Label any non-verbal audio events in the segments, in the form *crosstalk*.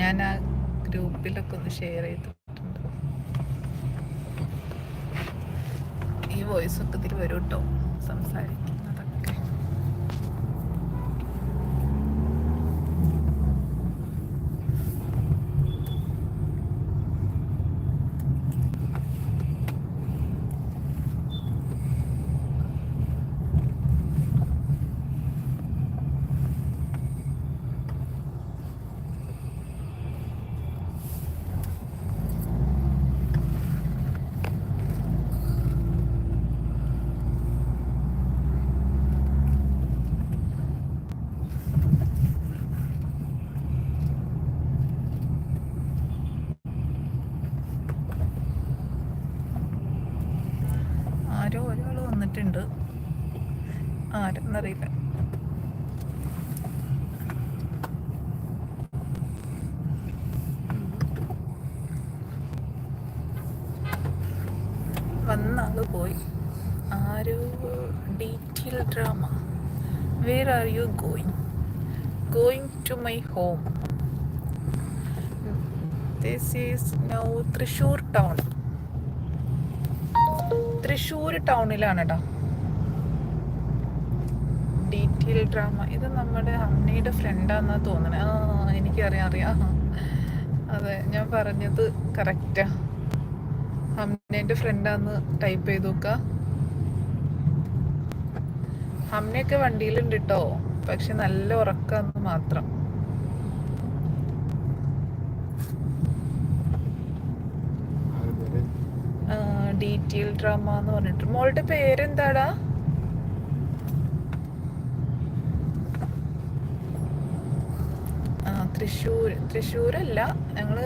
ഞാൻ ആ ഗ്രൂപ്പിലൊക്കെ ഒന്ന് ഷെയർ ചെയ്തിട്ടുണ്ട്. ഈ വോയിസ് ഒക്കെ ഇതിൽ വരും കേട്ടോ സംസാരിക്കുന്നതൊക്കെ ആരോ ഒരാൾ വന്നിട്ടുണ്ട് ആരെന്നറിയില്ല വന്ന ആൾ പോയി. ആരോ detail drama where are you going going to my home this is now Thrissur town Thrissur ടൗണിലാണെടാ detail drama ഇത് നമ്മുടെ അമ്മയുടെ ഫ്രണ്ടാന്നാ തോന്നണേ. ആ എനിക്കറിയാം അറിയാം. അതെ ഞാൻ പറഞ്ഞത് കറക്റ്റാ ഹംനേന്റെ ഫ്രണ്ടാന്ന് ടൈപ്പ് ചെയ്ത് നോക്ക. ഹംനയൊക്കെ വണ്ടിയിലുണ്ട് കേട്ടോ പക്ഷെ നല്ല ഉറക്കാന്ന് മാത്രം. ഡീറ്റെയിൽ ഡ്രാമ എന്ന് പറഞ്ഞിട്ട്. മോളുടെ പേരെന്താടാ ആ തൃശ്ശൂർ തൃശ്ശൂരല്ല ഞങ്ങൾ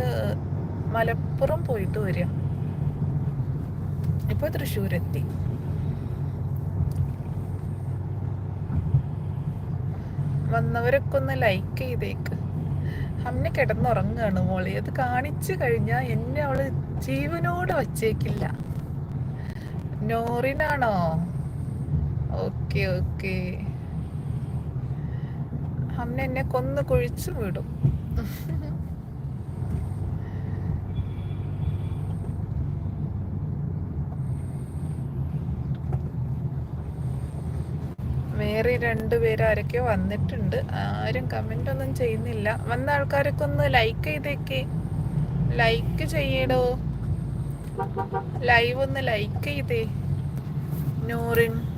മലപ്പുറം പോയിട്ട് വരിക ഇപ്പൊ തൃശ്ശൂരെത്തി. വന്നവരൊക്കെ ഒന്ന് ലൈക്ക് ചെയ്തേക്ക്. അമ്മ കിടന്നുറങ്ങാണ് മോളി. അത് കാണിച്ചു കഴിഞ്ഞാൽ എന്നെ അവൾ ജീവനോട് വച്ചേക്കില്ല. നോറിനാണോ? Okay okay. അമ്മ എന്നെ കൊന്ന് കുഴിച്ചു വിടും. വേറെ രണ്ടുപേര് ആരൊക്കെയോ വന്നിട്ടുണ്ട്. ആരും കമന്റ് ഒന്നും ചെയ്യുന്നില്ല. വന്ന ആൾക്കാരൊക്കെ ഒന്ന് ലൈക്ക് ചെയ്തേക്ക്. ലൈക്ക് ചെയ്യടോ. ലൈവ് ഒന്ന് ലൈക്ക് ചെയ്തേ. നൂറിൻ.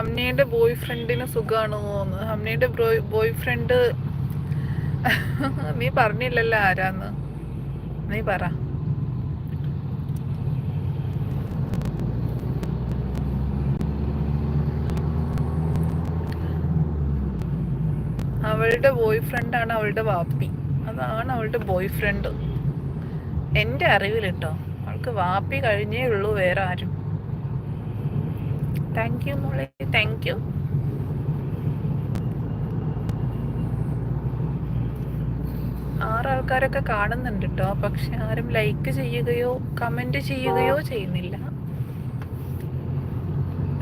ഹംനയുടെ ബോയ് ഫ്രണ്ടിന് സുഖമാണ് തോന്നുന്നു. ഹംനയുടെ ബോയ് ഫ്രണ്ട് നീ പറഞ്ഞില്ലല്ലോ ആരാന്ന്. നീ പറ. അവളുടെ ബോയ് ഫ്രണ്ടാണ് അവളുടെ വാപ്പി. അതാണ് അവളുടെ ബോയ് ഫ്രണ്ട് എന്റെ അറിവിൽ കേട്ടോ അവൾക്ക് വാപ്പി കഴിഞ്ഞേ ഉള്ളൂ വേറെ ആരും. താങ്ക് യു മോളെ താങ്ക് യു ആൾക്കാരൊക്കെ കാണുന്നുണ്ട് കേട്ടോ പക്ഷെ ആരും ലൈക്ക് ചെയ്യുകയോ കമന്റ് ചെയ്യുകയോ ചെയ്യുന്നില്ല.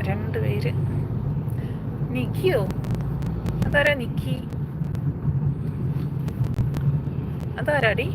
രണ്ടുപേര്. നിക്കിയോ? അതാരാ നിക്കി? അതാരാടി?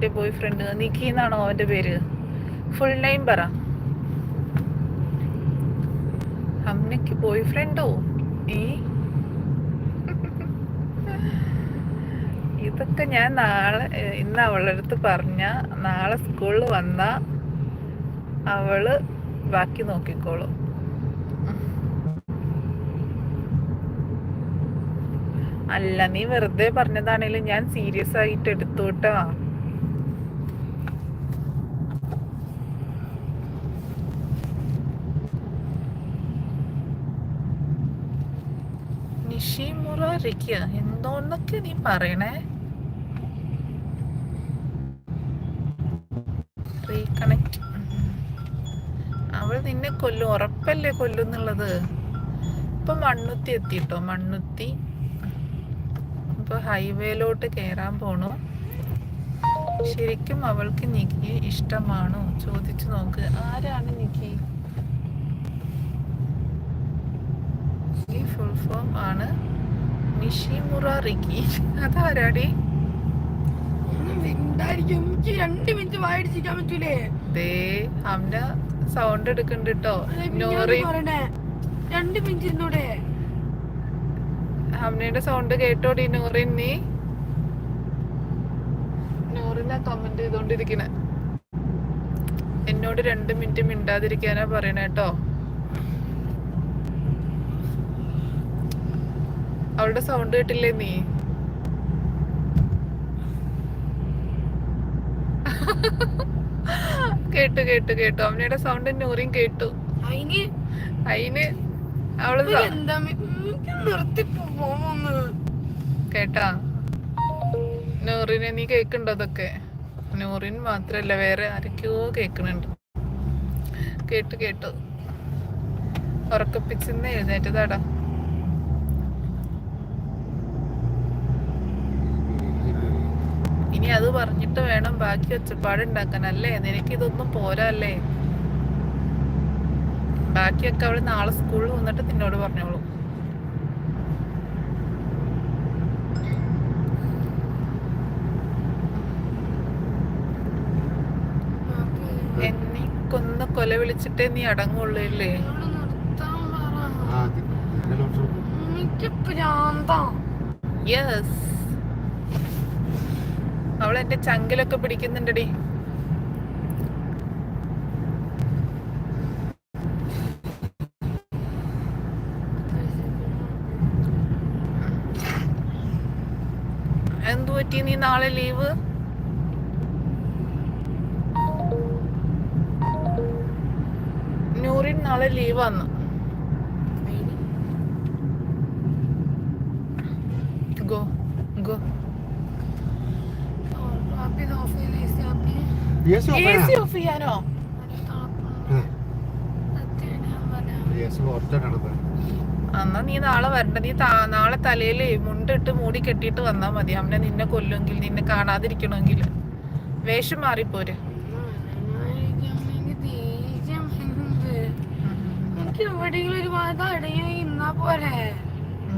ഹംനേന്റെ ബോയ് ഫ്രണ്ട് നിക്കി എന്നാണോ അവന്റെ പേര്? ഫുൾ നെയിം പറ. അമ്മയ്ക്ക് ബോയ് ഫ്രണ്ടോ ഏ? ഇതൊക്കെ ഞാൻ നാളെ ഇന്ന് അവളുടെ അടുത്ത് പറഞ്ഞ നാളെ സ്കൂളിൽ വന്ന അവൾ ബാക്കി നോക്കിക്കോളും. അല്ല നീ വെറുതെ പറഞ്ഞതാണേലും ഞാൻ സീരിയസ് ആയിട്ട് എടുത്തോട്ടാ നിഷിമുറ റിക്ക എന്തോന്നൊക്കെ നീ പറയണേ? റീകണക്ട്. അവൾ നിന്നെ കൊല്ലും. ഉറപ്പല്ലേ കൊല്ലുന്നുള്ളത്? ഇപ്പൊ മണ്ണുത്തി എത്തിട്ടോ? മണ്ണുത്തി. ഇപ്പൊ ഹൈവേയിലോട്ട് കയറാൻ പോണു. ശരിക്കും അവൾക്ക് നിക്കി ഇഷ്ടമാണോ? ചോദിച്ചു നോക്ക്. ആരാണ് നിക്കി? ഫുൾ ഫോം ആണ്. Nishimura Riki. അതാരാടി? ഉണ്ടായിരിക്കും എനിക്ക് രണ്ട് മിനിറ്റ് വായിടിച്ചിരിക്കാൻ പറ്റൂലേ? ദേ അവന സൗണ്ട് എടുക്കണ്ട് കേട്ടോ നോറി രണ്ട് മിനിറ്റ് ഇരുന്നൂടെ? അമ്മയുടെ സൗണ്ട് കേട്ടോടി നൂറിൻ നീ. നൂറിനാ കമന്റ് ചെയ്തോണ്ടിരിക്കണ. എന്നോട് രണ്ട് മിനിറ്റ് മിണ്ടാതിരിക്കാനാ പറയണ കേട്ടോ അവളുടെ സൗണ്ട് കേട്ടില്ലേ നീ? കേട്ടു കേട്ടു കേട്ടു. അമ്മയുടെ സൗണ്ട് നൂറിയും കേട്ടു. അയിന്? അവൾ നിർത്തി പോവാന്ന്. കേട്ടാ? നൂറിനെ നീ കേക്കുണ്ടോ അതൊക്കെ? നൂറിൻ മാത്രല്ല വേറെ ആരൊക്കെയോ കേക്കണുണ്ട് കേട്ടു കേട്ടു. ഉറക്കപ്പിച്ചിന്ന് എഴുന്നേറ്റതാടാ. ഇനി അത് പറഞ്ഞിട്ട് വേണം ബാക്കി ഒച്ചപ്പാടുണ്ടാക്കാൻ അല്ലേ? നിനക്ക് ഇതൊന്നും പോരാ അല്ലേ? ബാക്കിയൊക്കെ അവൾ നാളെ സ്കൂളിൽ വന്നിട്ട് നിന്നോട് പറഞ്ഞോളൂ. എന്നെ കൊന്ന് കൊല വിളിച്ചിട്ടേ നീ അടങ്ങുള്ളൂ അല്ലേ? എന്നോട് നിർത്താൻ പറ ആ, ഇത് ഇതിലോട്ട് എനിക്ക് പ്രാന്താ യെസ് അവൾ എന്റെ ചങ്കിലൊക്കെ പിടിക്കുന്നുണ്ടടി. എന്തു പറ്റി നീ നാളെ ലീവ്? നൂറിൻ നാളെ ലീവ് സി ഓഫ് ചെയ്യാനോ. എന്നാ നീ നാളെ വരണ്ട. നീ നാളെ തലയിൽ മുണ്ടിട്ട് മൂടി കെട്ടിയിട്ട് വന്നാ മതി. അമ്മനെ നിന്നെ കൊല്ലുമെങ്കിൽ നിന്നെ കാണാതിരിക്കണമെങ്കിൽ. വേഷം മാറിപ്പോര്.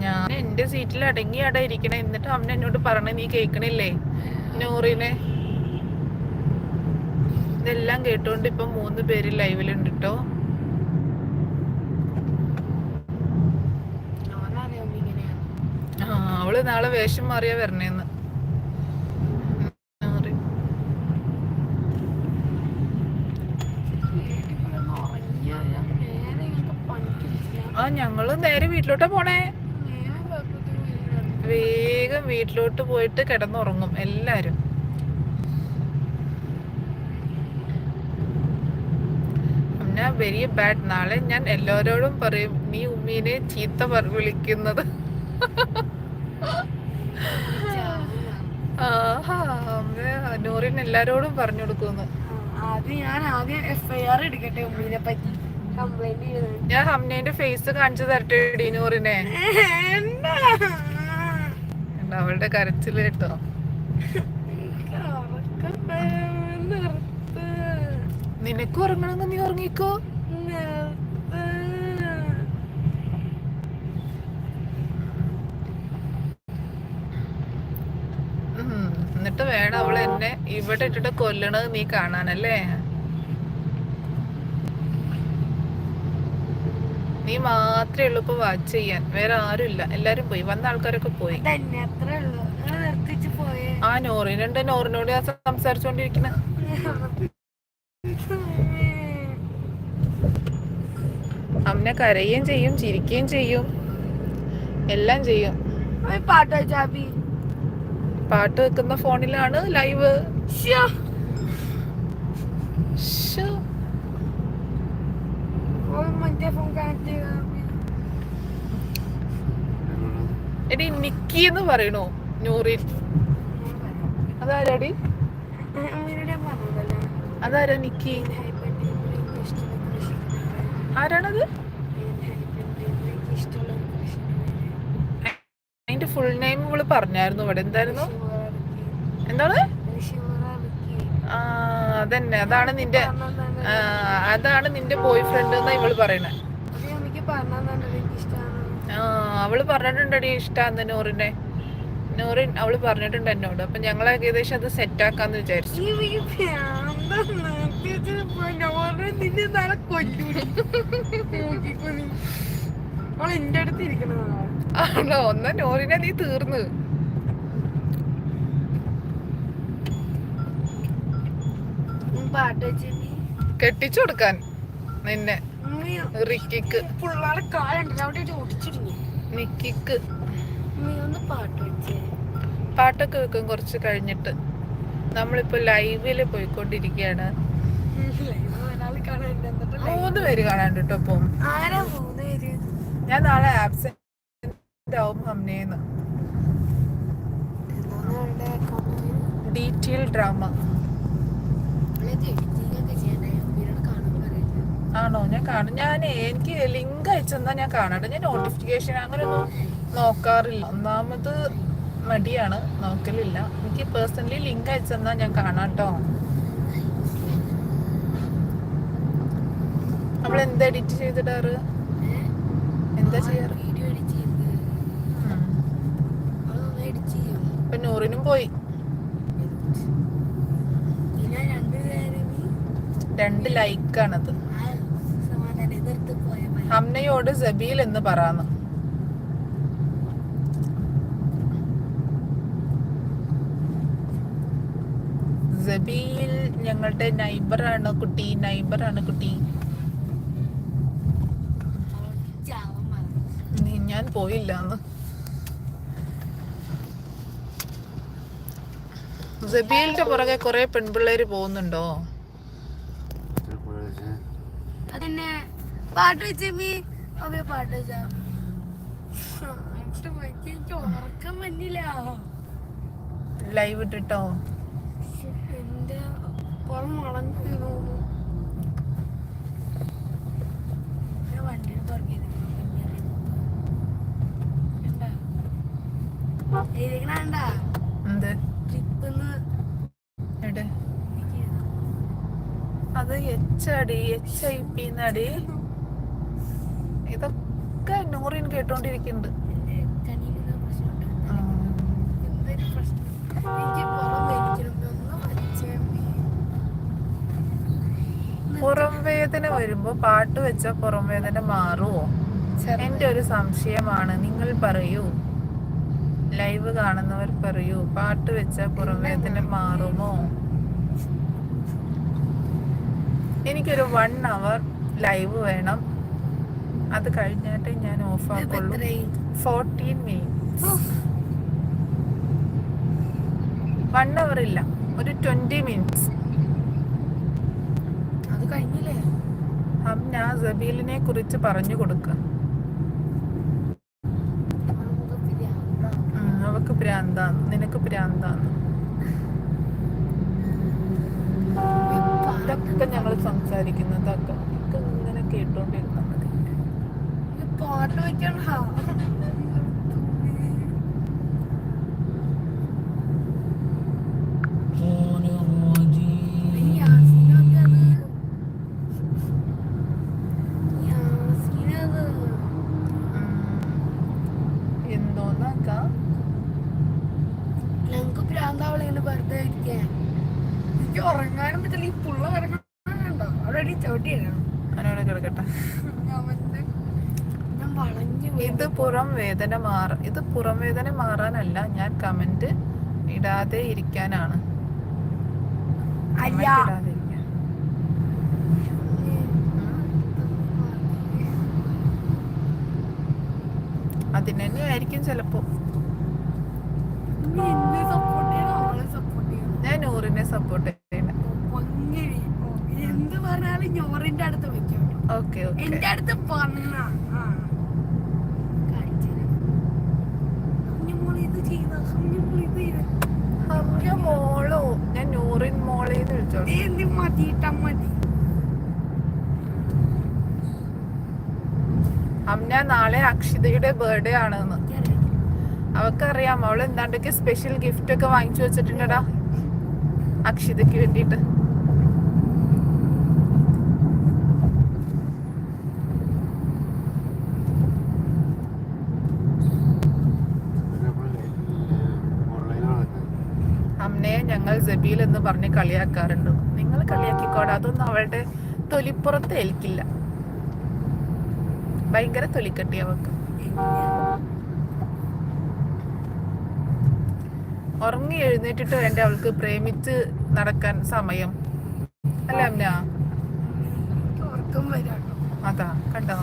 ഞാൻ എന്റെ സീറ്റിൽ അടങ്ങി അട ഇരിക്കണേ. എന്നിട്ട് അമ്മ എന്നോട് പറഞ്ഞ നീ കേക്കണില്ലേ? നൂറിനെ. ഇതെല്ലാം കേട്ടോണ്ട് ഇപ്പൊ മൂന്ന് പേര് ലൈവിലുണ്ട് കേട്ടോ ആ അവൾ നാളെ വേഷം മാറിയാ വരണേന്ന്. ആ ഞങ്ങൾ നേരെ വീട്ടിലോട്ടാ പോണേ. വേഗം വീട്ടിലോട്ട് പോയിട്ട് കിടന്നുറങ്ങും എല്ലാരും. വെരി ബാഡ് നാളെ ഞാൻ എല്ലാവരോടും പറയും നീ ഉമ്മീനെ ചീത്ത പറ- വിളിക്കുന്നത്. നൂറിന് എല്ലാരോടും പറഞ്ഞു കൊടുക്കുന്നു. ആദ്യം ഞാൻ ആദ്യം എഫ് ഐ ആർ എടുക്കട്ടെ ഉമ്മീനെ പറ്റി. കംപ്ലൈന്റ് ചെയ്ത് ഞാൻ ഹംനേന്റെ ഫേസ് കാണിച്ചു തരട്ടെ ഡിനൂറിനെ *laughs* അവളുടെ കരച്ചിൽ കേട്ടോ എനിക്ക് ഉറക്കം വരുന്നു. നിർത്ത്. നിനക്ക് ഉറങ്ങണമെങ്കിൽ നീ ഉറങ്ങിക്കോ. എന്നിട്ട് വേണം അവൾ എന്നെ ഇവിടെ ഇട്ടിട്ട് കൊല്ലണത് നീ കാണാനല്ലേ? നീ മാത്രമേ ഉള്ളൂ ഇപ്പൊ വാച്ച് ചെയ്യാൻ. വേറെ ആരും ഇല്ല എല്ലാരും പോയി. വന്ന ആൾക്കാരൊക്കെ പോയി. തന്നെ ഉള്ളൂ. നിങ്ങൾ നിർത്തിച്ച് പോയേ. ആ നോറിനുണ്ട്. നോറിനോട് ഞാൻ സംസാരിച്ചോണ്ടിരിക്കണ *laughs* അമ്മ കരയുകയും ചെയ്യും ചിരിക്കുകയും ചെയ്യും എല്ലാം ചെയ്യും പാട്ട് വെക്കുന്ന ഫോണിലാണ് ലൈവ് എടി നിക്കി എന്ന് പറയണോ നൂറിൻ അതാരാടി അതാരാ നിക്കി ആരാണത്? അതിന്റെ ഫുൾ നെയിം ഇവൾ പറഞ്ഞായിരുന്നു ഇവിടെ. എന്തായിരുന്നു? എന്താണ്? ആ അതന്നെ. അതാണ് നിന്റെ അതാണ് നിന്റെ ബോയ് ഫ്രണ്ട് എന്നാ ഇവൾ പറയണേ. ആ അവൾ പറഞ്ഞിട്ടുണ്ടടി ഇഷ്ടാന്ന് നൂറിനെ. നൂറിൻ അവൾ പറഞ്ഞിട്ടുണ്ട് എന്നോട്. അപ്പൊ ഞങ്ങൾ ഏകദേശം അത് സെറ്റ് ആക്കാന്ന് വിചാരിച്ചു. നിന്നെ നാളെ എന്റെ അടുത്ത് ഒന്നാ നൂറിനെ നീ തീർന്ന്. കെട്ടിച്ചു കൊടുക്കാൻ നിന്നെ. റിക്കിക്ക്. പിള്ളേരെ കാലുണ്ട് അവിടെ ഓടിച്ചിരുന്നു നിക്കിക്ക് നീ ഒന്ന് പാട്ട് വെച്ചേ. പാട്ടൊക്കെ വെക്കും കുറച്ച് കഴിഞ്ഞിട്ട്. നമ്മളിപ്പോ ലൈവിൽ പോയിക്കൊണ്ടിരിക്കുകയാണ്. എന്നിട്ട് മൂന്ന് പേര് കാണാണ്ട് കേട്ടോ ഇപ്പം. ഞാൻ നാളെ ആബ്സെന്റ് ആവും അമ്മേന്ന് ഡീറ്റെയിൽ ഡ്രാമ ആണോ? ഞാൻ കാണും. ഞാൻ എനിക്ക് ലിങ്ക് അയച്ചെന്നാ ഞാൻ കാണാണ്ട് ഞാൻ നോട്ടിഫിക്കേഷൻ അങ്ങനെ ഒന്നും നോക്കാറില്ല. ഒന്നാമത് മടിയാണ്. നോക്കലില്ല. എനിക്ക് പേഴ്സണലി ലിങ്ക് അയച്ചെന്നാ ഞാൻ കാണാട്ടോ. നമ്മൾ എന്താ എഡിറ്റ് ചെയ്തിടാറ്? എന്താ ചെയ്യാറ്? ഇപ്പൊ നൂറിനും പോയി. രണ്ട് ലൈക്കാണത്. അമ്മയോട് സബീൽ എന്ന് പറയാന്ന് സബീൽ ഞങ്ങളുടെ നൈബറാണ് കുട്ടി. നൈബറാണ് കുട്ടി. നീ പോയില്ല എന്ന് ജബീലിന്റെ പുറകെ കുറെ പെൺപിള്ളേര് പോകുന്നുണ്ടോ? പാട്ട് പാട്ട് വെച്ചാ. ഉറക്കം വന്നില്ല. ലൈവ് ഇട്ടിട്ടോ? എന്റെ പുറം ഞാൻ വണ്ടിയിൽ തുറക്കിയത് എന്ത്? എടെ അത് എച്ച് അടി എച്ച് ഐ പി എന്നടി ഇതൊക്കെ നൂറിൻ കേട്ടോണ്ടിരിക്കുന്നുണ്ട് പുറം വേദന വരുമ്പോ പാട്ട് വെച്ച പുറം വേദന മാറുമോ എന്റെ ഒരു സംശയമാണ്. നിങ്ങൾ പറയൂ. ലൈവ് കാണുന്നവർ പറയൂ പാട്ട് വെച്ച പുറം വേദന മാറുമോ? എനിക്കൊരു വൺ അവർ ലൈവ് വേണം. അത് കഴിഞ്ഞിട്ടേ ഞാൻ ഓഫ് ആക്കുള്ളൂ. ഫോർട്ടീൻ മിനിറ്റ്സ് വൺ അവർ ഇല്ല ഒരു ട്വന്റി മിനിറ്റ്സ് അത് കഴിഞ്ഞില്ലേ? ഞാൻ സബീലിനെ കുറിച്ച് പറഞ്ഞു കൊടുക്ക. പ്രാന്താന്ന് നിനക്ക് പ്രാന്താന്ന് ഇതൊക്കെ ഞങ്ങൾ സംസാരിക്കുന്നതൊക്കെ ഇങ്ങനെ കേട്ടോണ്ടിരുന്നാ മതി. പാട്ട് വെക്കണ എന്തോന്നാക്ക വെറുതെ ഇരിക്കാൻ ഉറങ്ങാനും പറ്റില്ല ഈ പുള്ള കിടക്കണ്ടോ അവിടെ ചവിട്ടി അവനവിടെ കിടക്കട്ടെ. ഇത് പുറം വേദന മാറ ഇത് പുറം വേദന മാറാനല്ല ഞാൻ കമന്റ് ഇടാതെ ഇരിക്കാനാണ്. അതിനെന്നെ ഇടാതെ ഇരിക്കാൻ. അതിന് തന്നെ ആയിരിക്കും ചിലപ്പോ നീ എന്നെ സപ്പോർട്ട് ചെയ്യണം അവളെ സപ്പോർട്ട് ചെയ്യണം ഞാൻ നൂറിനെ സപ്പോർട്ട് ചെയ്യണം. എന്ത് പറഞ്ഞാലും ഞോറിന്റെ അടുത്ത് വെക്കും. ഓക്കെ എന്റെ അടുത്ത് പറഞ്ഞ. മോളോ? ഞാൻ നൂറിൻ മോളേന്ന് എന്ത് മതിയിട്ടാ മതി. അമ്മ നാളെ അക്ഷിതയുടെ ബർത്ത്ഡേ ആണെന്ന്. അവക്കറിയാം. അവൾ എന്താണ്ടൊക്കെ സ്പെഷ്യൽ ഗിഫ്റ്റ് ഒക്കെ വാങ്ങിച്ചു വെച്ചിട്ടുണ്ടടാ. അക്ഷിതയ്ക്ക് വേണ്ടിയിട്ട്. അമ്മയെ ഞങ്ങൾ ജബീൽ എന്ന് പറഞ്ഞ് കളിയാക്കാറുണ്ട്. നിങ്ങൾ കളിയാക്കിക്കോടാ അതൊന്നും അവളുടെ തൊലിപ്പുറത്ത് ഏൽക്കില്ല. ഭയങ്കര തൊലിക്കട്ടി അവക്ക് ഉറങ്ങി എഴുന്നേറ്റിട്ട് വേണ്ട അവൾക്ക് പ്രേമിച്ച് നടക്കാൻ സമയം? അല്ല വരാട്ടോ. അതാ കണ്ടോ?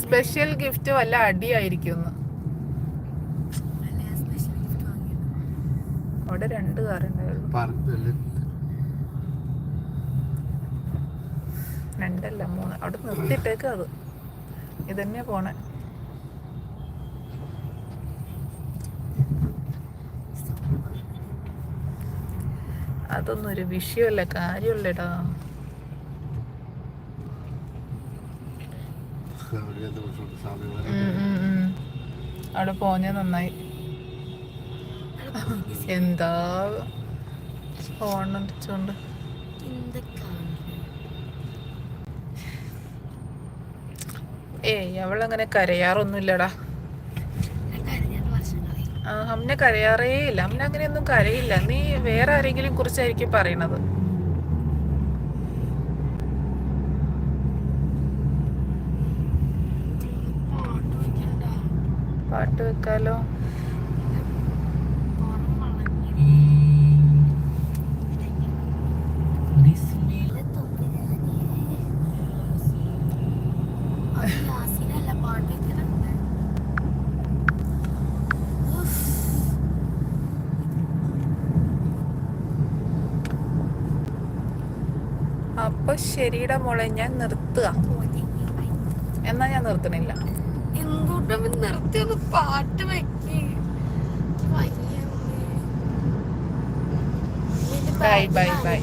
സ്പെഷ്യൽ ഗിഫ്റ്റ് വല്ല അടിയായിരിക്കും അവിടെ രണ്ട് കാറുണ്ടായിരുന്നു രണ്ടല്ല മൂന്ന്. അവിടെ നിർത്തിയിട്ടേക്ക് അത്. ഇതന്നെ പോണേ. അതൊന്നും ഒരു വിഷയമല്ല കാര്യമല്ലടാ. അവിടെ പോഞ്ഞ നന്നായി. എന്താ ഫോണിച്ചോണ്ട് ഏയ് അവളങ്ങനെ കരയാറൊന്നുമില്ലടാ. അമ്മനെ കരയാറേ ഇല്ല അമ്മ അങ്ങനെയൊന്നും കരയില്ല. നീ വേറെ ആരെങ്കിലും കുറിച്ചായിരിക്കും പറയണത്. പാട്ട് വെക്കാലോ? ശരിയുടെ മോളെ ഞാൻ നിർത്തുക. എന്നാ ഞാൻ നിർത്തണില്ല? പാട്ട് ബൈ ബൈ ബൈ